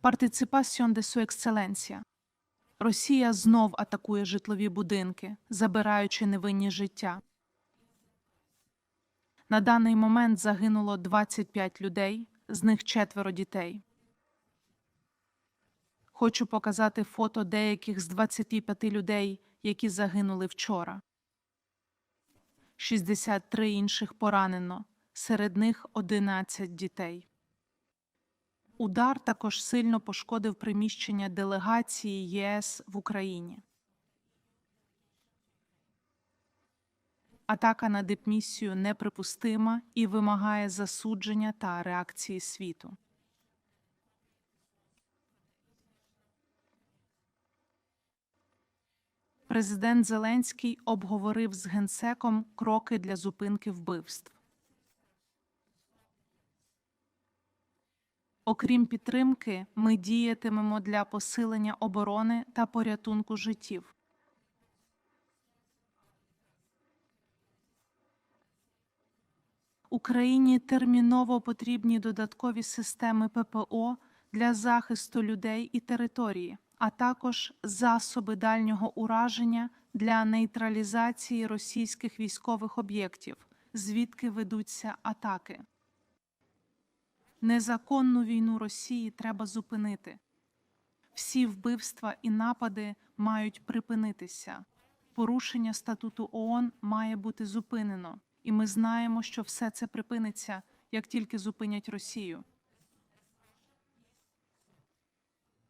Participación de su екселенція. Росія знов атакує житлові будинки, забираючи невинні життя. На даний момент загинуло 25 людей, з них четверо дітей. Хочу показати фото деяких з 25 людей, які загинули вчора. 63 інших поранено, серед них 11 дітей. Удар також сильно пошкодив приміщення делегації ЄС в Україні. Атака на дипмісію неприпустима і вимагає засудження та реакції світу. Президент Зеленський обговорив з генсеком кроки для зупинки вбивств. Окрім підтримки, ми діятимемо для посилення оборони та порятунку життів. Україні терміново потрібні додаткові системи ППО для захисту людей і території, а також засоби дальнього ураження для нейтралізації російських військових об'єктів, звідки ведуться атаки. Незаконну війну Росії треба зупинити. Всі вбивства і напади мають припинитися. Порушення статуту ООН має бути зупинено, і ми знаємо, що все це припиниться, як тільки зупинять Росію.